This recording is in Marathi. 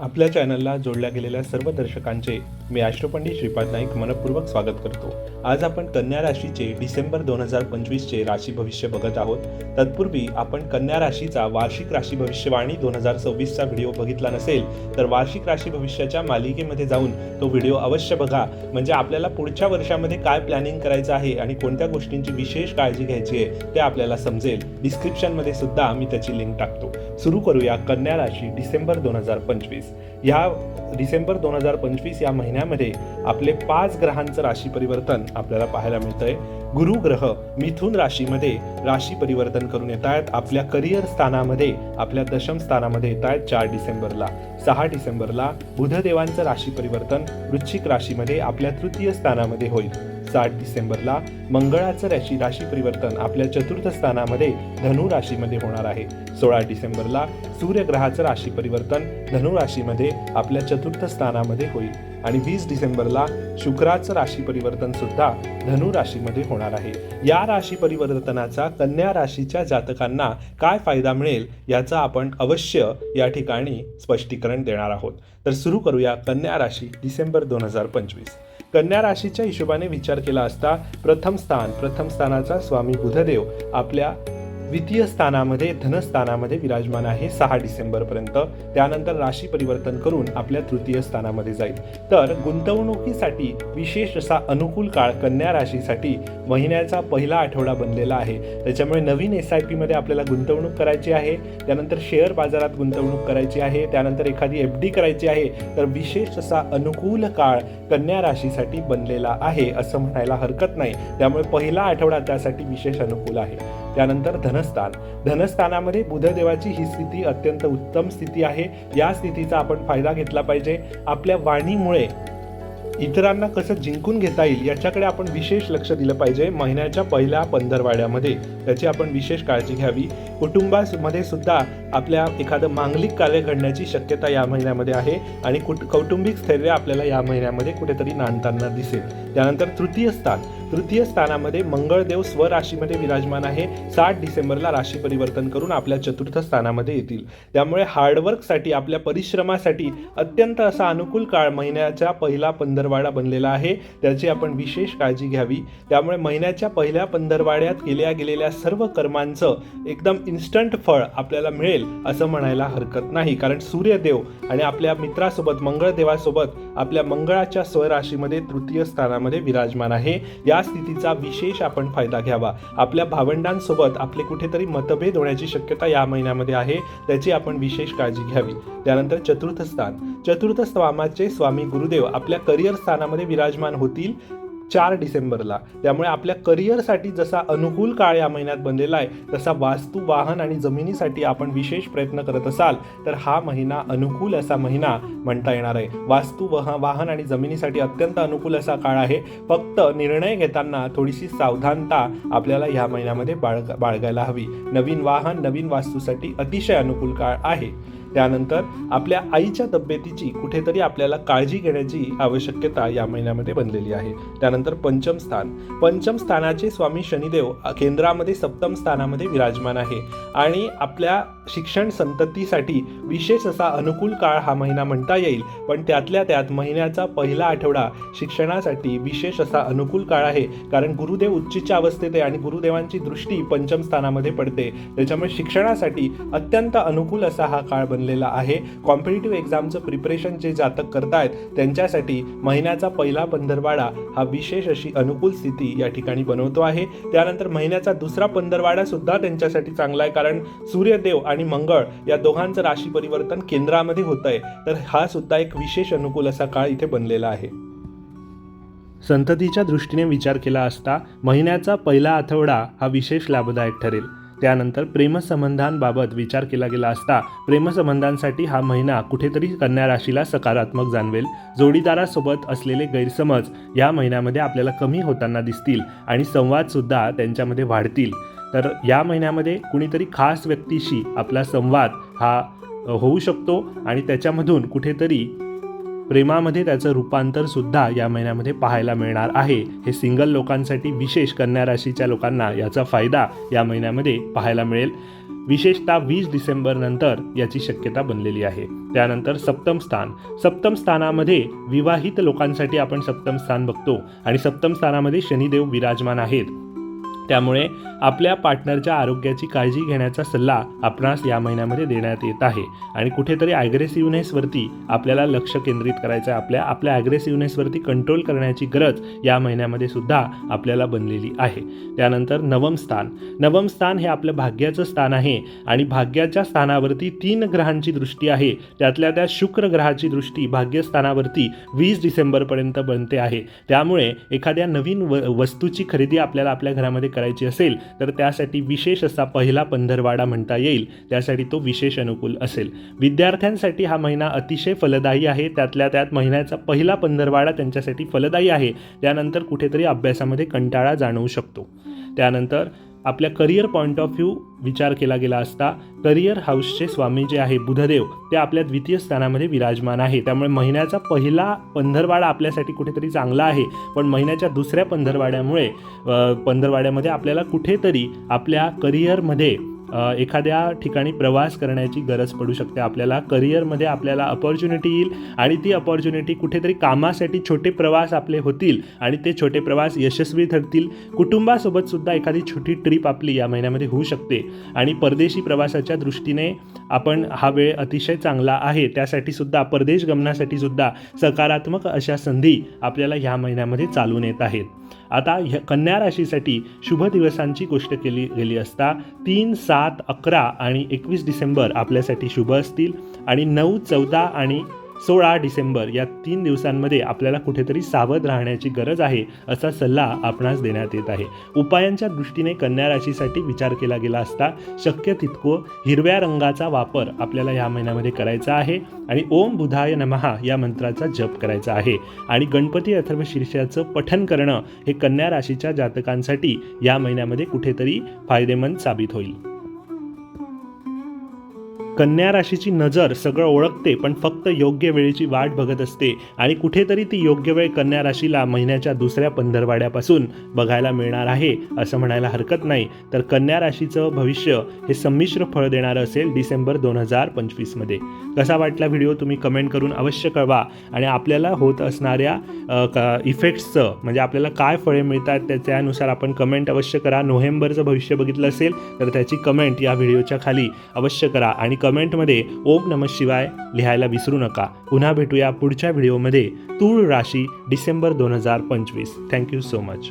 आपल्या चॅनलला जोडल्या गेलेल्या सर्व दर्शकांचे मी अष्टपंडित श्रीपाद नाईक मनपूर्वक स्वागत करतो. आज आपण कन्या राशीचे डिसेंबर दोन हजार पंचवीसचे राशी भविष्य बघत आहोत. तत्पूर्वी आपण कन्या राशीचा वार्षिक राशी भविष्यवाणी दोन हजार सव्वीसचा व्हिडिओ बघितला नसेल तर वार्षिक राशी भविष्याच्या मालिकेमध्ये जाऊन तो व्हिडिओ अवश्य बघा. म्हणजे आपल्याला पुढच्या वर्षामध्ये काय प्लॅनिंग करायचं आहे आणि कोणत्या गोष्टींची विशेष काळजी घ्यायची आहे ते आपल्याला समजेल. डिस्क्रिप्शनमध्ये सुद्धा मी त्याची लिंक टाकतो. सुरू करूया कन्या राशी डिसेंबर दोन हजार पंचवीस. ह्या डिसेंबर दोन हजार पंचवीस या महिन्यात महिन्यामध्ये आपले पाच ग्रहांचं राशी परिवर्तन आपल्याला पाहायला मिळतंय. गुरु ग्रह मिथुन राशीमध्ये राशी परिवर्तन करून येत आहेत. आपल्या करिअर स्थानामध्ये आपल्या दशम स्थानामध्ये येत आहेत चार डिसेंबरला. सहा डिसेंबरला बुधदेवांचं राशी परिवर्तन वृश्चिक राशीमध्ये आपल्या तृतीय स्थानामध्ये होईल. सात डिसेंबरला मंगळाचं राशी राशी परिवर्तन आपल्या चतुर्थ स्थानामध्ये धनु राशीमध्ये होणार आहे. सोळा डिसेंबरला सूर्यग्रहाचं राशी परिवर्तन धनु राशीमध्ये आपल्या चतुर्थ स्थानामध्ये होईल. आणि वीस डिसेंबरला शुक्राचं राशी परिवर्तन सुद्धा धनु राशीमध्ये होणार आहे. या राशी परिवर्तनाचा कन्या राशीच्या जातकांना काय फायदा मिळेल याचा आपण अवश्य या ठिकाणी स्पष्टीकरण देणार आहोत. तर सुरू करूया कन्या राशी डिसेंबर दोन हजार पंचवीस. कन्या राशीच्या हिशोबाने विचार केला असता प्रथम स्थान प्रथम स्थानाचा स्वामी बुधदेव आपल्या द्वितीय स्थानामध्ये धनस्थानामध्ये विराजमान आहे सहा डिसेंबरपर्यंत. त्यानंतर राशी परिवर्तन करून आपल्या तृतीय स्थानामध्ये जाईल. तर गुंतवणुकीसाठी विशेष असा अनुकूल काळ कन्या राशीसाठी महिन्याचा पहिला आठवडा बनलेला आहे. त्याच्यामुळे नवीन एस आय पीमध्ये आपल्याला गुंतवणूक करायची आहे. त्यानंतर शेअर बाजारात गुंतवणूक करायची आहे. त्यानंतर एखादी एफ डी करायची आहे. तर विशेष असा अनुकूल काळ कन्या राशीसाठी बनलेला आहे असं म्हणायला हरकत नाही. त्यामुळे पहिला आठवडा त्यासाठी विशेष अनुकूल आहे. त्यानंतर धन धनस्थान. धनस्थानामध्ये बुधदेवाची ही स्थिती अत्यंत उत्तम स्थिती आहे. या स्थितीचा आपण फायदा घेतला पाहिजे. आपल्या वाणीमुळे इतरांना कसं जिंकून घेता येईल याच्याकडे आपण विशेष लक्ष दिलं पाहिजे. महिन्याच्या पहिल्या पंधरवाड्यामध्ये त्याची आपण विशेष काळजी घ्यावी. कुटुंबामध्ये सुद्धा आपल्या एखादं मांगलिक कार्य घडण्याची शक्यता या महिन्यामध्ये आहे आणि कुट कौटुंबिक स्थैर्य आपल्याला या महिन्यामध्ये कुठेतरी नांदताना दिसेल. त्यानंतर तृतीय स्थान. तृतीय स्थानामध्ये मंगळदेव स्वराशीमध्ये विराजमान आहे. सात डिसेंबरला राशी परिवर्तन करून आपल्या चतुर्थ स्थानामध्ये येतील. त्यामुळे हार्डवर्कसाठी आपल्या परिश्रमासाठी अत्यंत असा अनुकूल काळ महिन्याच्या पहिला पंधरवाडा बनलेला आहे. त्याची आपण विशेष काळजी घ्यावी. त्यामुळे महिन्याच्या पहिल्या पंधरवाड्यात केल्या गेलेल्या सर्व कर्मांचं एकदम इन्स्टंट फळ आपल्याला मिळेल असं म्हणायला हरकत नाही. कारण सूर्यदेव आणि आपल्या मित्रासोबत मंगळदेवासोबत आपल्या मंगळाच्या स्वराशीमध्ये तृतीय स्थानामध्ये विराजमान आहे. या या स्थितीचा विशेष आपण फायदा घ्यावा. आपल्या भावंडांसोबत आपले कुठेतरी मतभेद होण्याची शक्यता या महिन्यामध्ये आहे त्याची आपण विशेष काळजी घ्यावी. त्यानंतर चतुर्थ स्थान. चतुर्थ स्वामाचे स्वामी गुरुदेव आपल्या करिअर स्थानामध्ये विराजमान होतील. चार डिसेंबरला. त्यामुळे आपल्या करिअरसाठी जसा अनुकूल काळ या महिन्यात बनलेला आहे तसा वास्तू वाहन आणि जमिनीसाठी आपण विशेष प्रयत्न करत असाल तर हा महिना अनुकूल असा महिना म्हणता येणार आहे. वास्तू वह वाहन आणि जमिनीसाठी अत्यंत अनुकूल असा काळ आहे. फक्त निर्णय घेताना थोडीशी सावधानता आपल्याला ह्या महिन्यामध्ये बाळग बाळगायला हवी. नवीन वाहन नवीन वास्तूसाठी अतिशय अनुकूल काळ आहे. त्यानंतर आपल्या आईच्या तब्येतीची कुठेतरी आपल्याला काळजी घेण्याची आवश्यकता या महिन्यामध्ये बनलेली आहे. त्यानंतर पंचम स्थान. पंचम स्थानाचे स्वामी शनिदेव केंद्रामध्ये सप्तम स्थानामध्ये विराजमान आहे. आणि आपल्या शिक्षण संततीसाठी विशेष असा अनुकूल काळ हा महिना म्हणता येईल. पण त्यातल्या त्यात महिन्याचा पहिला आठवडा शिक्षणासाठी विशेष असा अनुकूल काळ आहे. कारण गुरुदेव उच्चीच्या अवस्थेत आहे आणि गुरुदेवांची दृष्टी पंचम स्थानामध्ये पडते. त्याच्यामुळे शिक्षणासाठी अत्यंत अनुकूल असा हा काळ बनलेला आहे. कॉम्पिटेटिव्ह एक्झामचं प्रिपरेशन जे जातक करतायत त्यांच्यासाठी महिन्याचा पहिला पंधरवाडा हा विशेष अशी अनुकूल स्थिती या ठिकाणी बनवतो आहे. त्यानंतर महिन्याचा दुसरा पंधरवाडा सुद्धा त्यांच्यासाठी चांगला आहे. कारण सूर्यदेव आणि मंगळ या दोघांचं राशी परिवर्तन केंद्रामध्ये होत आहे तर हा सुद्धा एक विशेष अनुकूल असा काळ इथे बनलेला आहे. संततीच्या दृष्टीने विचार केला असता महिन्याचा पहिला आठवडा हा विशेष लाभदायक ठरेल. त्यानंतर प्रेमसंबंधांबाबत विचार केला गेला असता प्रेमसंबंधांसाठी हा महिना कुठेतरी कन्या राशीला सकारात्मक जाणवेल. जोडीदारासोबत असलेले गैरसमज या महिन्यामध्ये आपल्याला कमी होताना दिसतील आणि संवादसुद्धा त्यांच्यामध्ये वाढतील. तर या महिन्यामध्ये कुणीतरी खास व्यक्तीशी आपला संवाद हा होऊ शकतो आणि त्याच्यामधून कुठेतरी प्रेमामध्ये त्याचं रूपांतर सुद्धा या महिन्यामध्ये पाहायला मिळणार आहे. हे सिंगल लोकांसाठी विशेष कन्या राशीच्या लोकांना याचा फायदा या महिन्यामध्ये पाहायला मिळेल. विशेषतः वीस डिसेंबर नंतर याची शक्यता बनलेली आहे. त्यानंतर सप्तम स्थान. सप्तम स्थानामध्ये विवाहित लोकांसाठी आपण सप्तम स्थान बघतो आणि सप्तम स्थानामध्ये शनिदेव विराजमान आहेत. त्यामुळे आपल्या पार्टनरच्या आरोग्याची काळजी घेण्याचा सल्ला आपणास या महिन्यामध्ये देण्यात येत आहे. आणि कुठेतरी ॲग्रेसिव्हनेसवरती आपल्याला लक्ष केंद्रित करायचं आहे आपल्या आपल्या ॲग्रेसिव्हनेसवरती कंट्रोल करण्याची गरज या महिन्यामध्ये सुद्धा आपल्याला बनलेली आहे. त्यानंतर नवम स्थान. नवम स्थान हे आपलं भाग्याचं स्थान आहे. आणि भाग्याच्या स्थानावरती तीन ग्रहांची दृष्टी आहे. त्यातल्या त्या शुक्र ग्रहाची दृष्टी भाग्यस्थानावरती वीस डिसेंबरपर्यंत बनते आहे. त्यामुळे एखाद्या नवीन व वस्तूची खरेदी आपल्याला आपल्या घरामध्ये करायची असेल तर त्यासाठी विशेष असा पहिला पंधरवाडा म्हणता येईल. त्यासाठी तो विशेष अनुकूल असेल. विद्यार्थ्यांसाठी हा महिना अतिशय फलदायी आहे. त्यातल्या त्यात महिन्याचा पहिला पंधरवाडा त्यांच्यासाठी फलदायी आहे. त्यानंतर कुठेतरी अभ्यासामध्ये कंटाळा जाणवू शकतो. त्यानंतर आपल्या करिअर पॉईंट ऑफ व्ह्यू विचार केला गेला असता करिअर हाऊसचे स्वामी जे आहे बुधदेव ते आपल्या द्वितीय स्थानामध्ये विराजमान आहे. त्यामुळे महिन्याचा पहिला पंधरवाडा आपल्यासाठी कुठेतरी चांगला आहे. पण महिन्याच्या दुसऱ्या पंधरवाड्यामुळे पंधरवाड्यामध्ये आपल्याला कुठेतरी आपल्या करिअरमध्ये एखाद्या ठिकाणी प्रवास करण्याची गरज पडू शकते. आपल्याला करिअरमध्ये आपल्याला अपॉर्च्युनिटी येईल आणि ती अपॉर्च्युनिटी कुठेतरी कामासाठी छोटे प्रवास आपले होतील आणि ते छोटे प्रवास यशस्वी ठरतील. कुटुंबासोबत सुद्धा एखादी छोटी ट्रिप आपली या महिन्यामध्ये होऊ शकते. आणि परदेशी प्रवासाच्या दृष्टीने आपण हा वेळ अतिशय चांगला आहे. त्यासाठी सुद्धा परदेश गमनासाठी सुद्धा सकारात्मक अशा संधी आपल्याला ह्या महिन्यामध्ये चालून येत आहेत. आता ह्या कन्या राशीसाठी शुभ दिवसांची गोष्ट केली गेली असता तीन सात अकरा आणि एकवीस डिसेंबर आपल्यासाठी शुभ असतील आणि नऊ चौदा आणि सोळा डिसेंबर या तीन दिवसांमध्ये आपल्याला कुठेतरी सावध राहण्याची गरज आहे असा सल्ला आपणास देण्यात येत आहे. उपायांच्या दृष्टीने कन्या राशीसाठी विचार केला गेला असता शक्य तितकं हिरव्या रंगाचा वापर आपल्याला या महिन्यामध्ये करायचा आहे आणि ओम बुधाय नमहा या मंत्राचा जप करायचा आहे. आणि गणपती अथर्व शीर्षाचं पठन करणं हे कन्या राशीच्या जातकांसाठी या महिन्यामध्ये कुठेतरी फायदेमंद साबित होईल. कन्या राशीची नजर सगळं ओळखते पण फक्त योग्य वेळेची वाट बघत असते. आणि कुठेतरी ती योग्य वेळ कन्या राशीला महिन्याच्या दुसऱ्या पंधरवाड्यापासून बघायला मिळणार आहे असं म्हणायला हरकत नाही. तर कन्या राशीचं भविष्य हे संमिश्र फळ देणारं असेल डिसेंबर दोन हजार पंचवीसमध्ये कसा वाटला व्हिडिओ तुम्ही कमेंट करून अवश्य कळवा. आणि आपल्याला होत असणाऱ्या इफेक्ट्सचं म्हणजे आपल्याला काय फळे मिळतात त्याच्यानुसार आपण कमेंट अवश्य करा. नोव्हेंबरचं भविष्य बघितलं असेल तर त्याची कमेंट या व्हिडिओच्या खाली अवश्य करा. आणि कमेंटमध्ये ओम नम शिवाय लिहायला विसरू नका. पुन्हा भेटूया पुढच्या व्हिडिओमध्ये. तूळ राशी डिसेंबर दोन हजार पंचवीस. Thank you so much